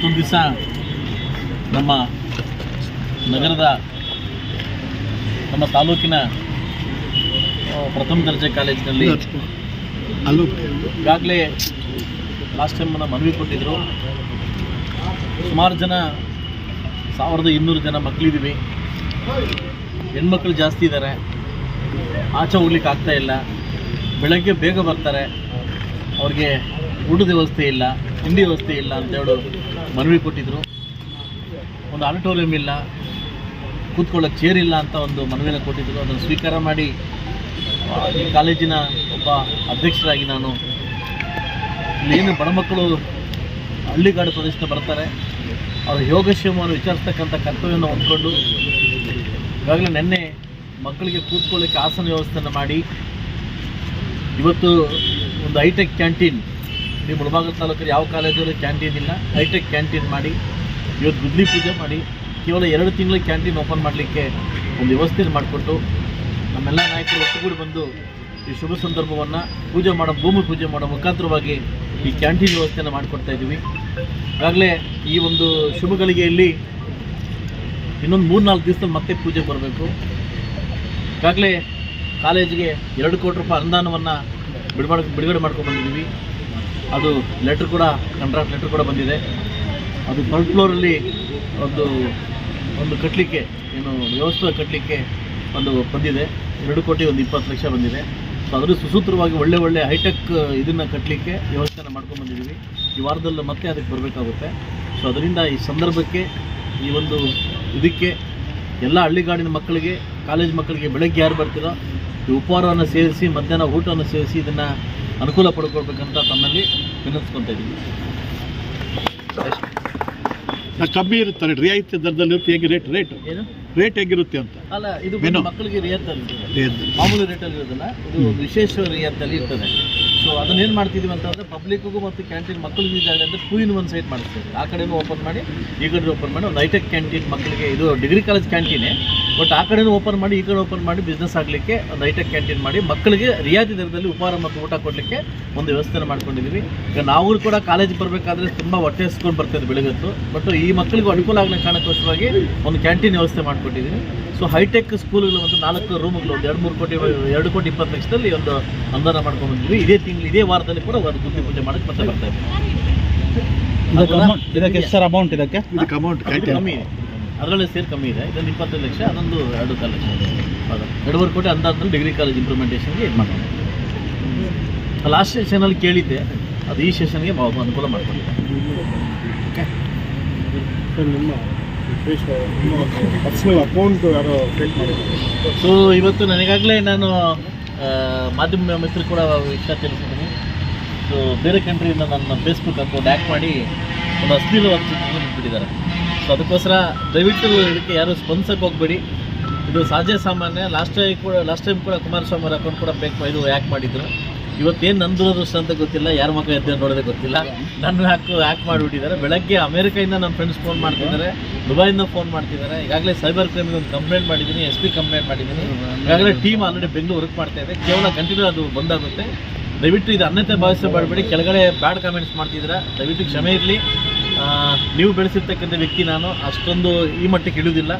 ದಿವಸ ನಮ್ಮ ನಗರದ ನಮ್ಮ ತಾಲೂಕಿನ ಪ್ರಥಮ ದರ್ಜೆ ಕಾಲೇಜಿನಲ್ಲಿ ಅಲ್ಲೂ. ಈಗಾಗಲೇ ಲಾಸ್ಟ್ ಟೈಮ್ ಮನವಿ ಕೊಟ್ಟಿದ್ದರು ಸುಮಾರು ಜನ ಸಾವಿರದ ಇನ್ನೂರು ಜನ ಮಕ್ಕಳಿದ್ದೀವಿ ಹೆಣ್ಮಕ್ಳು ಜಾಸ್ತಿ ಇದ್ದಾರೆ ಆಚೆ ಹೋಗ್ಲಿಕ್ಕೆ ಆಗ್ತಾ ಇಲ್ಲ. ಬೆಳಗ್ಗೆ ಬೇಗ ಬರ್ತಾರೆ. ಅವ್ರಿಗೆ ಊಟದ ವ್ಯವಸ್ಥೆ ಇಲ್ಲ ತಿಂಡಿ ವ್ಯವಸ್ಥೆ ಇಲ್ಲ ಅಂತೇಳಿ ಮನವಿ ಕೊಟ್ಟಿದ್ದರು ಒಂದು ಆಡಿಟೋರಿಯಂ ಇಲ್ಲ. ಕೂತ್ಕೊಳ್ಳೋಕೆ ಚೇರ್ ಇಲ್ಲ ಅಂತ ಒಂದು ಮನವಿಯನ್ನು ಕೊಟ್ಟಿದ್ದರು ಅದನ್ನು ಸ್ವೀಕಾರ ಮಾಡಿ ಈ ಕಾಲೇಜಿನ ಒಬ್ಬ ಅಧ್ಯಕ್ಷರಾಗಿ ನಾನು ಇಲ್ಲೇನು ಬಡ ಮಕ್ಕಳು ಹಳ್ಳಿಗಾಡು ಪ್ರದೇಶದ ಬರ್ತಾರೆ. ಅವರ ಯೋಗಕ್ಷೇಮವನ್ನು ವಿಚಾರಿಸ್ತಕ್ಕಂಥ ಕರ್ತವ್ಯವನ್ನು ಹೊಂದ್ಕೊಂಡು ಈಗಾಗಲೇ ನಿನ್ನೆ ಮಕ್ಕಳಿಗೆ ಕೂತ್ಕೊಳ್ಳೋಕ್ಕೆ ಆಸನ ವ್ಯವಸ್ಥೆಯನ್ನು ಮಾಡಿ. ಇವತ್ತು ಒಂದು ಹೈಟೆಕ್ ಕ್ಯಾಂಟೀನ್ ಈ ಮುಳಬಾಗಿಲು ತಾಲೂಕಲ್ಲಿ ಯಾವ ಕಾಲೇಜಲ್ಲೂ ಕ್ಯಾಂಟೀನ್ ಇಲ್ಲ. ಹೈಟೆಕ್ ಕ್ಯಾಂಟೀನ್ ಮಾಡಿ, ಇವತ್ತು ಗುದ್ಲಿ ಪೂಜೆ ಮಾಡಿ, ಕೇವಲ ಎರಡು ತಿಂಗಳ ಕ್ಯಾಂಟೀನ್ ಓಪನ್ ಮಾಡಲಿಕ್ಕೆ ಒಂದು ವ್ಯವಸ್ಥೆಯನ್ನು ಮಾಡಿಕೊಟ್ಟು ನಮ್ಮೆಲ್ಲ ನಾಯಕರು ಒಟ್ಟುಗೂಡಿ ಬಂದು ಈ ಶುಭ ಸಂದರ್ಭವನ್ನು ಪೂಜೆ ಮಾಡೋ, ಭೂಮಿ ಪೂಜೆ ಮಾಡೋ ಮುಖಾಂತರವಾಗಿ ಈ ಕ್ಯಾಂಟೀನ್ ವ್ಯವಸ್ಥೆಯನ್ನು ಮಾಡಿಕೊಡ್ತಾ ಇದ್ದೀವಿ. ಈಗಾಗಲೇ ಈ ಒಂದು ಶುಭ ಗಳಿಗೆಯಲ್ಲಿ ಇನ್ನೊಂದು ಮೂರು ನಾಲ್ಕು ದಿವಸದಲ್ಲಿ ಮತ್ತೆ ಪೂಜೆ ಬರಬೇಕು. ಈಗಾಗಲೇ ಕಾಲೇಜಿಗೆ ಎರಡು ಕೋಟಿ ರೂಪಾಯಿ ಅನುದಾನವನ್ನು ಬಿಡುಗಡೆ ಬಿಡುಗಡೆ ಮಾಡ್ಕೊಂಡು ಬಂದಿದ್ದೀವಿ. ಅದು ಲೆಟ್ರ್ ಕೂಡ ಕಾಂಟ್ರಾಕ್ಟ್ ಲೆಟ್ರ್ ಕೂಡ ಬಂದಿದೆ. ಅದು ಥರ್ಡ್ ಫ್ಲೋರಲ್ಲಿ ಒಂದು ಒಂದು ಕಟ್ಟಲಿಕ್ಕೆ ಏನು ವ್ಯವಸ್ಥೆ ಕಟ್ಟಲಿಕ್ಕೆ ಒಂದು ಬಂದಿದೆ. ಎರಡು ಕೋಟಿ ಒಂದು ಇಪ್ಪತ್ತು ಲಕ್ಷ ಬಂದಿದೆ. ಸೊ ಅದರ ಸುಸೂತ್ರವಾಗಿ ಒಳ್ಳೆ ಒಳ್ಳೆ ಹೈಟೆಕ್ ಇದನ್ನು ಕಟ್ಟಲಿಕ್ಕೆ ವ್ಯವಸ್ಥೆನ ಮಾಡ್ಕೊಂಡು ಬಂದಿದ್ದೀವಿ. ಈ ವಾರದಲ್ಲಿ ಮತ್ತೆ ಅದಕ್ಕೆ ಬರಬೇಕಾಗುತ್ತೆ. ಸೊ ಅದರಿಂದ ಈ ಸಂದರ್ಭಕ್ಕೆ, ಈ ಒಂದು ಇದಕ್ಕೆ ಎಲ್ಲ ಹಳ್ಳಿಗಾಡಿನ ಮಕ್ಕಳಿಗೆ, ಕಾಲೇಜ್ ಮಕ್ಕಳಿಗೆ ಬೆಳಗ್ಗೆ ಯಾರು ಬರ್ತೀರೋ, ಈ ಉಪಹಾರವನ್ನು ಸೇರಿಸಿ ಮಧ್ಯಾಹ್ನ ಊಟವನ್ನು ಸೇರಿಸಿ ಇದನ್ನು ಅನುಕೂಲ ಪಡ್ಕೊಳ್ಬೇಕಂತ ತಮ್ಮಲ್ಲಿ ವಿನಂತಿಸ್ಕೊತಾ ಇದ್ದೀವಿ ಕಮ್ಮಿ ಇರುತ್ತಾರೆ ರಿಯಾಯಿತಿ ದರದಲ್ಲಿ ಇರುತ್ತೆ. ಹೇಗೆ ರೇಟ್? ರೇಟ್? ಏನು? ರೇಟ್ ಹೇಗಿರುತ್ತೆ ಅಂತ? ಅಲ್ಲ ಇದು. ಮಕ್ಕಳಿಗೆ ರಿಯಾಯಿತಲ್ಲಿ ಇರ್ತದೆ. ಮಾಮೂಲಿ ರೇಟಲ್ಲಿ ಇರೋದಿಲ್ಲ ಇದು ಒಂದು ವಿಶೇಷ ರಿಯಾಯಿತಲ್ಲಿ ಇರ್ತದೆ. ಸೊ ಅದನ್ನ ಏನು ಮಾಡ್ತಿದ್ದೀವಿ ಅಂತಂದ್ರೆ ಪಬ್ಲಿಕ್ಗೂ ಮತ್ತು ಕ್ಯಾಂಟೀನ್ ಮಕ್ಕಳಿಗೆ ಆಗಲಿ ಅಂದರೆ ಟೂ ಇನ್ ಒನ್ ಸೈಟ್ ಮಾಡಿಸ್ತೀವಿ. ಆ ಕಡೆನೂ ಓಪನ್ ಮಾಡಿ ಈ ಕಡೆ ಓಪನ್ ಮಾಡಿ ಒಂದು ಹೈಟೆಕ್ ಕ್ಯಾಂಟೀನ್ ಮಕ್ಕಳಿಗೆ ಇದು ಡಿಗ್ರಿ ಕಾಲೇಜ್ ಕ್ಯಾಂಟೀನೇ ಬಟ್ ಆ ಕಡೆನೂ ಓಪನ್ ಮಾಡಿ ಈ ಕಡೆ ಓಪನ್ ಮಾಡಿ ಬಿಸ್ನೆಸ್ ಆಗಲಿಕ್ಕೆ ಒಂದು ಹೈಟೆಕ್ ಕ್ಯಾಂಟೀನ್ ಮಾಡಿ ಮಕ್ಕಳಿಗೆ ರಿಯಾಯಿತಿ ದರದಲ್ಲಿ ಉಪಹಾರ ಮತ್ತು ಊಟ ಕೊಡಲಿಕ್ಕೆ ಒಂದು ವ್ಯವಸ್ಥೆನ ಮಾಡ್ಕೊಂಡಿದ್ದೀವಿ ಈಗ ನಾವು ಕೂಡ ಕಾಲೇಜ್ ಬರಬೇಕಾದ್ರೆ ತುಂಬ ಹೊಟ್ಟೆ ಹಸ್ಕೊಂಡು ಬರ್ತಾರೆ ಬೆಳಗತ್ತು ಬಟ್ ಈ ಮಕ್ಕಳಿಗೆ ಅನುಕೂಲ ಆಗಲಿ ಕಾರಣಕ್ಕೋಸ್ಕರವಾಗಿ ಒಂದು ಕ್ಯಾಂಟೀನ್ ವ್ಯವಸ್ಥೆ ಮಾಡಿಕೊಟ್ಟಿದ್ದೀವಿ ಸೊ ಹೈಟೆಕ್ ಸ್ಕೂಲ್ಗಳು ಒಂದು ನಾಲ್ಕು ರೂಮ್ಗಳು ಒಂದು ಎರಡು ಮೂರು ಕೋಟಿ ಎರಡು ಕೋಟಿ ಇಪ್ಪತ್ತು ಲಕ್ಷದಲ್ಲಿ ಒಂದು ಅನುದಾನ ಮಾಡ್ಕೊಂಡು ಬಂದಿದ್ವಿ ಇದೇ ತಿಂಗಳು ಇದೇ ವಾರದಲ್ಲಿ ಕೂಡ ಒಂದು ಗುದ್ದಿ ಪೂಜೆ ಮಾಡಕ್ಕೆ ಮತ್ತೆ ಬರ್ತಾ ಇದ್ದೀವಿ ಇದಕ್ಕೆ ಎಷ್ಟು ಸರ್ ಅಮೌಂಟ್ ಇದಕ್ಕೆ? ಇದಕ್ಕೆ ಅಮೌಂಟ್ ಕಮ್ಮಿ ಇದೆ. ಅದರಲ್ಲಿ ಸೇರಿ ಕಮ್ಮಿ ಇದೆ. ಇದೊಂದು ಇಪ್ಪತ್ತೈದು ಲಕ್ಷ ಅದೊಂದು ಎರಡು ಕಾಲು ಲಕ್ಷ ಹೌದಾ. ಎರಡೂವರೆ ಕೋಟಿ ಅಂದಾಜಲ್ಲಿ ಡಿಗ್ರಿ ಕಾಲೇಜ್ ಇಂಪ್ಲಿಮೆಂಟೇಷನ್ಗೆ ಇದು ಮಾಡೋಣ ಲಾಸ್ಟ್ ಸೆಷನಲ್ಲಿ ಕೇಳಿದ್ದೆ. ಅದು ಈ ಸೆಷನ್ಗೆ ಅನುಕೂಲ ಮಾಡ್ಕೊಂಡಿದ್ದೆ ಅಕೌಂಟ್ ಯಾರೋ ಸೊ ಇವತ್ತು ನನಗಾಗಲೇ ನಾನು ಮಾಧ್ಯಮ ಮಿತ್ರರು ಕೂಡ ವಿಷಯ ತಿಳಿಸಿದ್ದೀನಿ. ಸೊ ಬೇರೆ ಕಂಟ್ರಿಯಿಂದ ನನ್ನ ಫೇಸ್ಬುಕ್ ಅಕೌಂಟ್ ಹ್ಯಾಕ್ ಮಾಡಿ ಒಂದು ಅಶ್ಲೀಲವಾದ ಚಿತ್ರವನ್ನು ಬಿಟ್ಟಿದ್ದಾರೆ. ಸೊ ಅದಕ್ಕೋಸ್ಕರ ದಯವಿಟ್ಟು ಇದಕ್ಕೆ ಯಾರು ಸ್ಪಂದಿಸಕ್ಕೆ ಹೋಗಬೇಡಿ. ಇದು ಸಾಧ್ಯ ಸಾಮಾನ್ಯ. ಲಾಸ್ಟ್ ಟೈಮ್ ಕೂಡ ಲಾಸ್ಟ್ ಟೈಮ್ ಕೂಡ ಕುಮಾರಸ್ವಾಮಿ ಅಕೌಂಟ್ ಕೂಡ ಬೇಕು ಇದು ಹ್ಯಾಕ್ ಮಾಡಿದ್ರು. ಇವತ್ತೇನು ನನ್ನ ದುರದೃಷ್ಟ ಅಂತ ಗೊತ್ತಿಲ್ಲ, ಯಾರ ಮಕ್ಕಳು ಎದ್ದೆ ನೋಡೋದೇ ಗೊತ್ತಿಲ್ಲ. ನನ್ನ ಹಾಕು ಹ್ಯಾಕ್ ಮಾಡಿಬಿಟ್ಟಿದ್ದಾರೆ. ಬೆಳಗ್ಗೆ ಅಮೇರಿಕಾಯಿಂದ ನನ್ನ ಫ್ರೆಂಡ್ಸ್ ಫೋನ್ ಮಾಡ್ತಿದ್ದಾರೆ, ದುಬೈಯಿಂದ ಫೋನ್ ಮಾಡ್ತಿದ್ದಾರೆ. ಈಗಾಗಲೇ ಸೈಬರ್ ಕ್ರೈಮಿಗೆ ಒಂದು ಕಂಪ್ಲೇಂಟ್ ಮಾಡಿದ್ದೀನಿ ಎಸ್ ಪಿ ಕಂಪ್ಲೇಂಟ್ ಮಾಡಿದ್ದೀನಿ. ಈಗಾಗಲೇ ಟೀಮ್ ಆಲ್ರೆಡಿ ಬೆಂಗಳೂರು ವರ್ಕ್ ಮಾಡ್ತಾ ಇದೆ. ಕೇವಲ ಕಂಟಿನ್ಯೂ ಅದು ಬಂದಾಗುತ್ತೆ. ದಯವಿಟ್ಟು ಇದು ಅನ್ಯತೆ ಭಾವಿಸ ಮಾಡಬೇಡಿ ಕೆಳಗಡೆ ಬ್ಯಾಡ್ ಕಾಮೆಂಟ್ಸ್ ಮಾಡ್ತಿದ್ದೀರಾ. ದಯವಿಟ್ಟು ಕ್ಷಮೆ ಇರಲಿ. ನೀವು ಬೆಳೆಸಿರ್ತಕ್ಕಂಥ ವ್ಯಕ್ತಿ ನಾನು. ಅಷ್ಟೊಂದು ಈ ಮಟ್ಟಕ್ಕೆ ಇಳಿಯೋದಿಲ್ಲ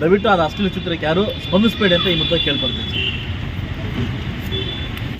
ದಯವಿಟ್ಟು ಅದು ಅಷ್ಟು ಚಿತ್ರಕ್ಕೆ ಯಾರು ಸ್ಪಂದಿಸಬೇಡಿ ಅಂತ ಈ ಮುದ್ದೆ ಕೇಳ್ಕೊಳ್ತೀನಿ.